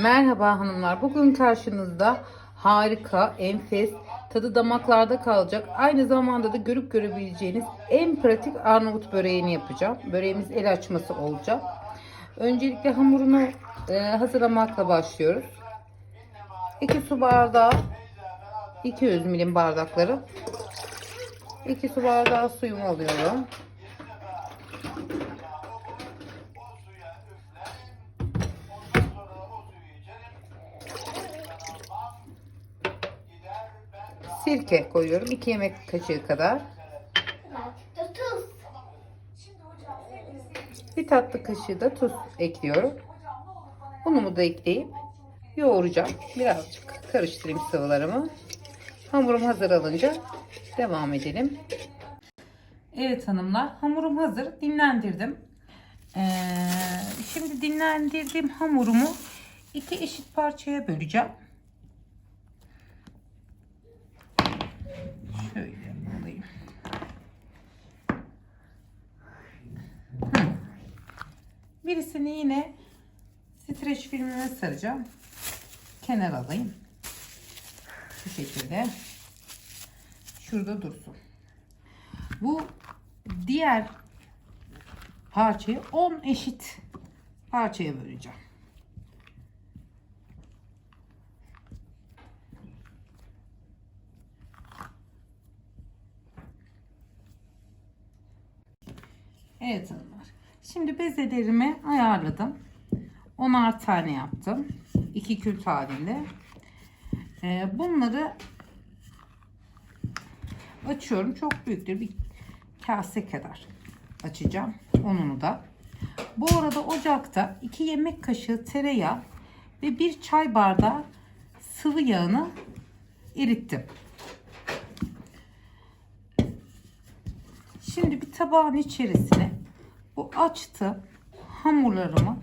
Merhaba hanımlar. Bugün karşınızda harika, enfes, tadı damaklarda kalacak. Aynı zamanda da görüp görebileceğiniz en pratik Arnavut böreğini yapacağım. Böreğimiz el açması olacak. Öncelikle hamurunu e, hazırlamakla başlıyoruz. 2 su bardağı 200 milim bardakları 2 su bardağı suyumu alıyorum. Sirke koyuyorum. 2 yemek kaşığı kadar. Bir tatlı kaşığı da tuz ekliyorum. Unumu da ekleyip yoğuracağım. Birazcık karıştırayım sıvılarımı. Hamurum hazır alınca devam edelim. Evet hanımlar hamurum hazır. Dinlendirdim. Ee, şimdi dinlendirdiğim hamurumu iki eşit parçaya böleceğim. Şöyle alayım. Birisini yine streç filmime saracağım. Kenar alayım. Bu şekilde. Şurada dursun. Bu diğer parçayı 10 eşit parçaya böleceğim. Evet hanımlar. Şimdi bezelerimi ayarladım. 10'ar tane yaptım. 2 kült halinde. Ee, bunları açıyorum. Çok büyüktür. Bir kase kadar açacağım. Onunu da. Bu arada ocakta 2 yemek kaşığı tereyağı ve 1 çay bardağı sıvı yağını erittim. Tabağın içerisine bu açtı hamurlarımı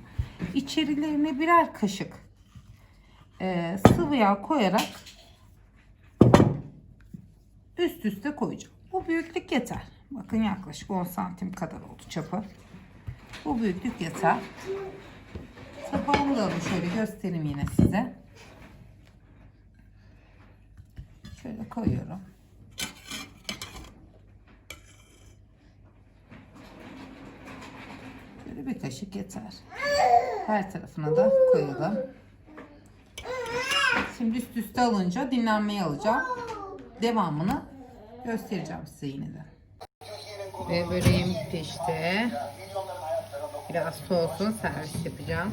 içerilerine birer kaşık e, sıvı yağ koyarak üst üste koyacağım. Bu büyüklük yeter. Bakın yaklaşık 10 santim kadar oldu çapı. Bu büyüklük yeter. Tabağımı da alayım şöyle göstereyim yine size. Şöyle koyuyorum. Şöyle bir kaşık yeter. Her tarafına da koyalım. Şimdi üst üste alınca dinlenmeye alacağım. Devamını göstereceğim size yine de. Ve böreğim pişti. Biraz soğusun servis yapacağım.